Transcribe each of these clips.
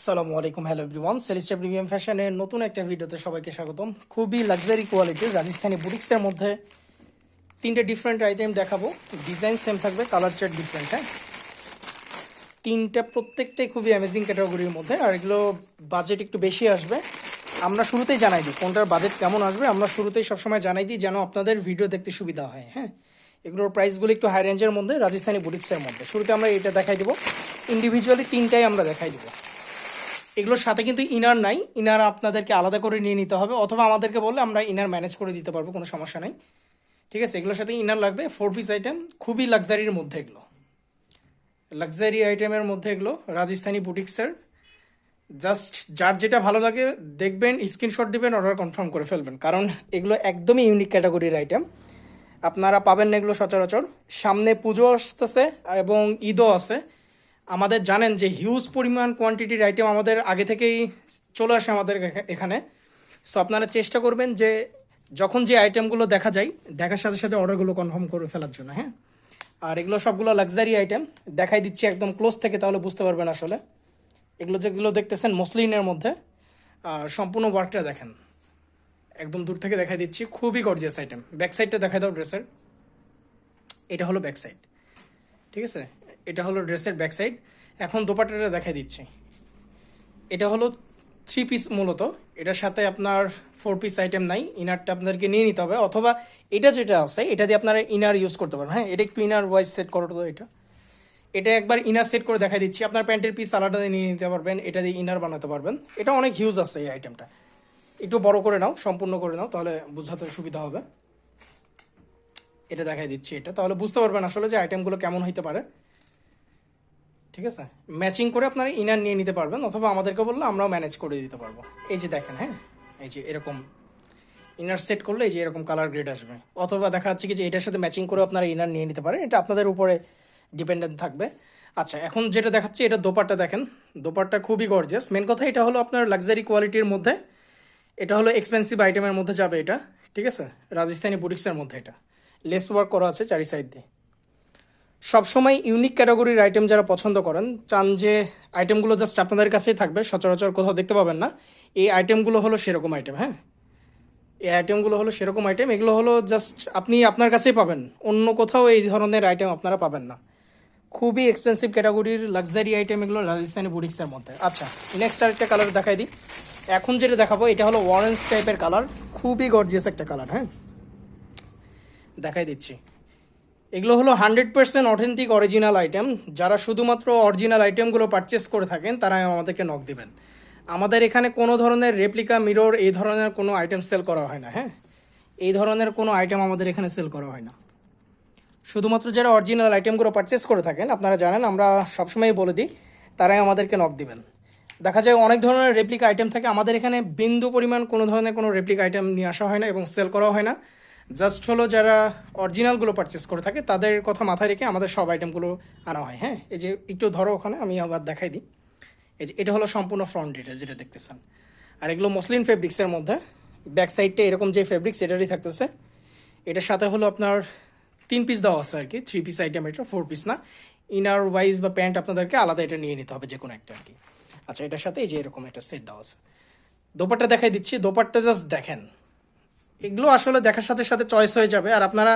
আসসালামু আলাইকুম hello everyone সেলিস্টা premium ফ্যাশনের নতুন একটা ভিডিওতে সবাইকে স্বাগতম। খুবই লাক্সারি কোয়ালিটির রাজস্থানি বুটিক্সের মধ্যে তিনটে ডিফারেন্ট আইটেম দেখাবো। ডিজাইন সেম থাকবে কালার চার্ট ডিফারেন্ট হ্যাঁ? তিনটা প্রত্যেকটাই খুবই অ্যামেজিং ক্যাটাগরির মধ্যে। আর এগুলো বাজেট একটু বেশি আসবে। আমরা শুরুতেই জানাই দিই কোনটার বাজেট কেমন আসবে। আমরা শুরুতেই সবসময় জানাই দিই যেন আপনাদের ভিডিও দেখতে সুবিধা হয় হ্যাঁ? এগুলোর প্রাইসগুলো একটু হাই রেঞ্জের মধ্যে, রাজস্থানি বুটিক্সের মধ্যে। শুরুতে আমরা এটা দেখাই দিব। ইন্ডিভিজুয়ালি তিনটাই আমরা দেখাই দিব। এগুলোর সাথে কিন্তু ইনার নাই। ইনার আপনাদেরকে আলাদা করে নিয়ে নিতে হবে, অথবা আমাদেরকে বললে আমরা ইনার ম্যানেজ করে দিতে পারব, কোনো সমস্যা নেই। ঠিক আছে, এগুলোর সাথে ইনার লাগবে। ফোর পিস আইটেম খুবই লাক্সারির মধ্যে এগুলো। লাক্সারি আইটেমের মধ্যে এগুলো, রাজস্থানী বুটিক্সের জাস্ট যার যেটা ভালো লাগে, দেখবেন স্ক্রিনশট দিবেন অর্ডার কনফার্ম করে ফেলবেন। কারণ এগুলো একদমই ইউনিক ক্যাটাগরির আইটেম আপনারা পাবেন না এগুলো সচরাচর। সামনে পুজো আসতেছে এবং ঈদও আছে। আমাদের জানেন যে হিউজ পরিমাণ কোয়ান্টিটির আইটেম আমাদের আগে থেকেই চলে আসে আমাদের এখানে। সো আপনারা চেষ্টা করবেন যে যখন যে আইটেমগুলো দেখা যায়, দেখার সাথে সাথে অর্ডারগুলো কনফার্ম করে ফেলার জন্য হ্যাঁ? আর এগুলো সবগুলো লাক্সারি আইটেম দেখাই দিচ্ছি একদম ক্লোজ থেকে তাহলে বুঝতে পারবেন আসলে। এগুলো যেগুলো দেখতেছেন মসলিনের মধ্যে সম্পূর্ণ ওয়ার্কটা দেখেন। একদম দূর থেকে দেখাই দিচ্ছি, খুবই গর্জিয়াস আইটেম ব্যাক সাইডটা দেখাই দাও ড্রেসের এটা হলো ব্যাক সাইড ঠিক আছে? এটা হলো ড্রেসের ব্যাক সাইড। এখন দোপাট্টাটা দেখাই দিচ্ছি। এটা হলো থ্রি পিস মূলত। এটার সাথে আপনার ফোর পিস আইটেম নাই। ইনারটা আপনাদেরকে নিয়ে নিতে হবে। অথবা এটা যেটা আছে, এটা দিয়ে আপনারা ইনার ইউজ করতে পারবেন। হ্যাঁ এটা একটু ইনার ওয়াইজ সেট করো তো এটা। এটা একবার ইনার সেট করে দেখাই দিচ্ছি। আপনার প্যান্টের পিস আলাদা নিয়ে নিতে পারবেন। এটা দিয়ে ইনার বানাতে পারবেন। এটা অনেক হিউজ আছে এই আইটেমটা একটু বড় করে নাও, সম্পূর্ণ করে নাও, তাহলে বোঝাতে সুবিধা হবে। এটা দেখাই দিচ্ছি এটা। তাহলে বুঝতে পারবেন আসলে যে আইটেমগুলো কেমন হইতে পারে। ঠিক আছে? ম্যাচিং করে আপনারা ইনার নিয়ে নিতে পারবেন, অথবা আমাদেরকে বললে আমরাও ম্যানেজ করে দিতে পারব। এই যে দেখেন হ্যাঁ? এই যে এরকম ইনার সেট করলে এই যে এরকম কালার গ্রেড আসবে। অথবা দেখা যাচ্ছে কি যে এটার সাথে ম্যাচিং করে আপনারা ইনার নিয়ে নিতে পারেন, এটা আপনাদের উপরে ডিপেন্ডেন্ট থাকবে। আচ্ছা এখন যেটা দেখাচ্ছি, এটা দোপাট্টা দেখেন। দোপারটা খুবই গর্জিয়াস মেন কথা এটা হলো আপনার লাক্সারি কোয়ালিটির মধ্যে। এটা হলো এক্সপেন্সিভ আইটেমের মধ্যে যাবে এটা, ঠিক আছে? রাজস্থানি বুটিক্সের মধ্যে এটা। লেস ওয়ার্ক করা আছে চারি সাইড দিয়ে। সবসময় ইউনিক ক্যাটাগরির আইটেম যারা পছন্দ করেন, চান যে আইটেমগুলো জাস্ট আপনাদের কাছেই থাকবে, সচরাচর কোথাও দেখতে পাবেন না। এই আইটেমগুলো হলো সেরকম আইটেম হ্যাঁ? এই আইটেমগুলো হলো সেরকম আইটেম এগুলো হলো জাস্ট আপনি আপনার কাছেই পাবেন। অন্য কোথাও এই ধরনের আইটেম আপনারা পাবেন না। খুবই এক্সপেন্সিভ ক্যাটাগরির লাক্সারি আইটেম এগুলো রাজস্থানি বুটিক্সের মধ্যে। আচ্ছা নেক্সট আরেকটা কালার দেখাই দিই। এখন যেটা দেখাবো, এটা হলো অরেঞ্জ টাইপের কালার খুবই গর্জিয়াস একটা কালার হ্যাঁ? দেখাই দিচ্ছি। এগুলো হলো hundred percent authentic original item. যারা শুধুমাত্র অরিজিনাল আইটেমগুলো পারচেস করে থাকেন তারা আমাদেরকে নক দিবেন। আমাদের এখানে কোনো ধরনের রেপ্লিকা মিরর এই ধরনের কোনো আইটেম সেল করা হয় না হ্যাঁ? এই ধরনের কোনো আইটেম আমাদের এখানে সেল করা হয় না। শুধুমাত্র যারা অরিজিনাল আইটেমগুলো পারচেস করে থাকেন, আপনারা জানেন, আমরা সবসময় বলে দিই, তারাই আমাদেরকে নক দিবেন। দেখা যায় অনেক ধরনের রেপ্লিকা আইটেম থাকে। আমাদের এখানে বিন্দু পরিমাণ কোনো ধরনের কোনো রেপ্লিকা আইটেম নিয়ে আসা হয় না এবং সেল করা হয় না। জাস্ট হলো যারা অরিজিনালগুলো পারচেস করে থাকে, তাদের কথা মাথায় রেখে আমাদের সব আইটেমগুলো আনা হয় হ্যাঁ? এই যে একটু ধরো ওখানে, আমি আবার দেখাই দিই। এই যে এটা হলো সম্পূর্ণ ফ্রন্ট ডিটেল যেটা দেখতেছেন। আর এগুলো মসলিন ফেব্রিক্সের মধ্যে ব্যাক সাইডটা এরকম যে ফেব্রিক্স এটারই থাকতেছে। এটার সাথে হলো আপনার তিন পিস দেওয়া আছে আর কি থ্রি পিস আইটেম এটা ফোর পিস না। ইনার ওয়াইজ বা প্যান্ট আপনাদেরকে আলাদা এটা নিয়ে নিতে হবে যে কোনো একটা আর কি। আচ্ছা এটার সাথে এই যে এরকম একটা সেট দেওয়া আছে। দোপাট্টা দেখাই দিচ্ছি, দোপাট্টা জাস্ট দেখেন। এগুলো আসলে দেখার সাথে সাথে চয়েস হয়ে যাবে। আর আপনারা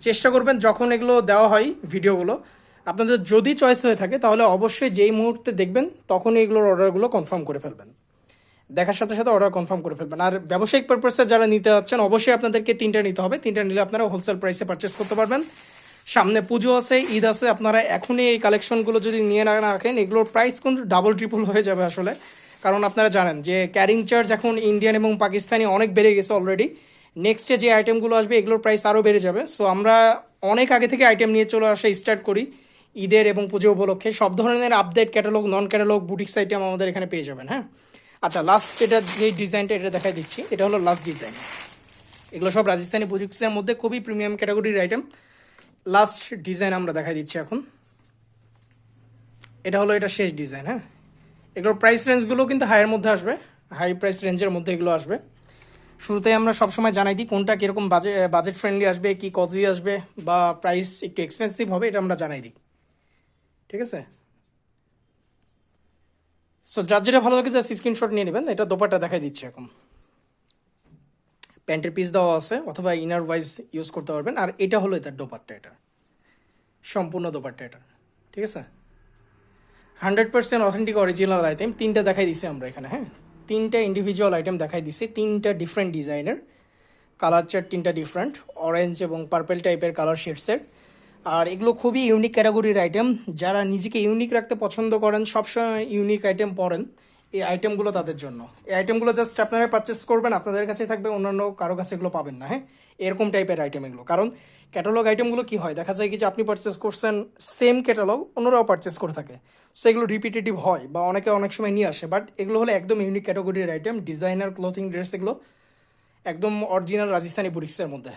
চেষ্টা করবেন যখন এগুলো দেওয়া হয় ভিডিওগুলো, আপনাদের যদি চয়েস হয়ে থাকে তাহলে অবশ্যই যেই মুহূর্তে দেখবেন তখনই এগুলোর অর্ডারগুলো কনফার্ম করে ফেলবেন। দেখার সাথে সাথে অর্ডার কনফার্ম করে ফেলবেন। আর ব্যবসায়িক পারপাসে যারা নিতে যাচ্ছেন, অবশ্যই আপনাদেরকে তিনটা নিতে হবে। তিনটা নিলে আপনারা হোলসেল প্রাইসে পারচেস করতে পারবেন। সামনে পুজো আছে, ঈদ আছে, আপনারা এখনই এই কালেকশনগুলো যদি নিয়ে না রাখেন, এগুলোর প্রাইস কিন্তু ডাবল ট্রিপল হয়ে যাবে আসলে। কারণ আপনারা জানেন যে ক্যারিং চার্জ এখন ইন্ডিয়ান এবং পাকিস্তানি অনেক বেড়ে গেছে অলরেডি নেক্সটে যে আইটেমগুলো আসবে, এগুলোর প্রাইস আরও বেড়ে যাবে। সো আমরা অনেক আগে থেকে আইটেম নিয়ে চলে আসা স্টার্ট করি। ঈদের এবং পুজো উপলক্ষে সব ধরনের update catalogue non catalogue boutiques item আমাদের এখানে পেয়ে যাবেন হ্যাঁ? আচ্ছা লাস্ট এটা যে ডিজাইনটা এটা দেখাই দিচ্ছি, এটা হলো লাস্ট ডিজাইন এগুলো সব রাজস্থানি বুটিক্সের মধ্যে খুবই প্রিমিয়াম ক্যাটাগরির আইটেম লাস্ট ডিজাইন আমরা দেখাই দিচ্ছি এখন। এটা হলো এটা শেষ ডিজাইন হ্যাঁ? এগুলোর প্রাইস রেঞ্জগুলো কিন্তু হাইয়ের মধ্যে আসবে। হাই প্রাইস রেঞ্জের মধ্যে এগুলো আসবে। শুরুতেই আমরা সবসময় জানাই দিই কোনটা কীরকম বাজেট বাজেট ফ্রেন্ডলি আসবে, কি কজি আসবে, বা প্রাইস একটু এক্সপেন্সিভ হবে, এটা আমরা জানাই দিই। ঠিক আছে? সো যার যেটা ভালো লাগে জাস্ট স্ক্রিনশট নিয়ে নেবেন, এটা দোপাটা দেখাই দিচ্ছে এখন। প্যান্টের পিস দেওয়া আছে, অথবা ইনার ওয়াইজ ইউজ করতে পারবেন, আর এটা হলো এটার দোপাট্টা, এটা। সম্পূর্ণ দোপাট্টা, এটা। ঠিক আছে? Hundred percent authentic original item তিনটা দেখাই দিছি আমরা এখানে হ্যাঁ? তিনটা ইন্ডিভিজুয়াল আইটেম দেখাই দিছে, তিনটা ডিফারেন্ট ডিজাইনের কালার চার তিনটা ডিফারেন্ট অরেঞ্জ এবং পার্পেল টাইপের কালার শেডসের আর এগুলো খুবই ইউনিক ক্যাটাগরির আইটেম যারা নিজেকে ইউনিক রাখতে পছন্দ করেন, সবসময় ইউনিক আইটেম পরেন। এই আইটেমগুলো তাদের জন্য। এই আইটেমগুলো জাস্ট আপনারা পারচেস করবেন, আপনাদের কাছে থাকবে, অন্যান্য কারও কাছে এগুলো পাবেন না হ্যাঁ? এরকম টাইপের আইটেম এগুলো। কারণ ক্যাটালগ আইটেমগুলো কি হয়? দেখা যায় কি যে আপনি পারচেস করছেন সেম ক্যাটালগ অন্যরাও পারচেস করে থাকে। সো এগুলো রিপিটেটিভ হয় বা অনেকে অনেক সময় নিয়ে আসে বাট এগুলো হলো একদম ইউনিক ক্যাটাগরির আইটেম ডিজাইনার ক্লোথিং ড্রেস এগুলো একদম অরিজিনাল রাজস্থানি বুটিক্সের মধ্যে।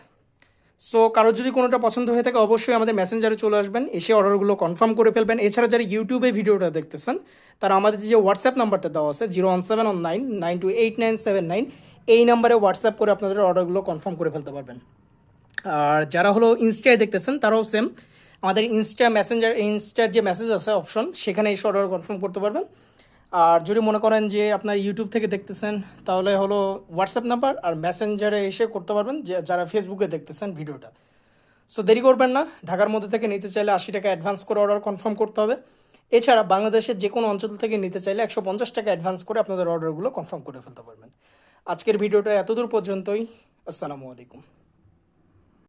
সো কারোর যদি কোনোটা পছন্দ হয়ে থাকে, অবশ্যই আমাদের মেসেঞ্জারে চলে আসবেন, এসে অর্ডারগুলো কনফার্ম করে ফেলবেন। এছাড়া যারা ইউটিউবে ভিডিওটা দেখতেছেন, তারা আমাদের যে হোয়াটসঅ্যাপ নাম্বারটা দেওয়া আছে zero one seven one nine nine two eight nine seven nine এই নাম্বারে হোয়াটসঅ্যাপ করে আপনাদের অর্ডারগুলো কনফার্ম করে ফেলতে পারবেন। আর যারা হলো ইনস্টায় দেখতেছেন, তারাও সেম আমাদের ইনস্টা মেসেঞ্জার ইনস্টার যে মেসেজ আছে অপশন সেখানে এসে অর্ডার কনফার্ম করতে পারবেন। আর যদি মনে করেন যে আপনার ইউটিউব থেকে দেখতেছেন, তাহলে হলো হোয়াটসঅ্যাপ নাম্বার আর মেসেঞ্জারে এসে করতে পারবেন যে যারা ফেসবুকে দেখতেছেন ভিডিওটা। সো দেরি করবেন না, ঢাকার মধ্যে থেকে নিতে চাইলে আশি টাকা অ্যাডভান্স করে অর্ডার কনফার্ম করতে হবে। এছাড়া বাংলাদেশের যে কোনো অঞ্চল থেকে নিতে চাইলে একশো পঞ্চাশ টাকা অ্যাডভান্স করে আপনাদের অর্ডারগুলো কনফার্ম করে ফেলতে পারবেন। আজকের ভিডিওটা এতদূর পর্যন্তই, আসসালামু আলাইকুম।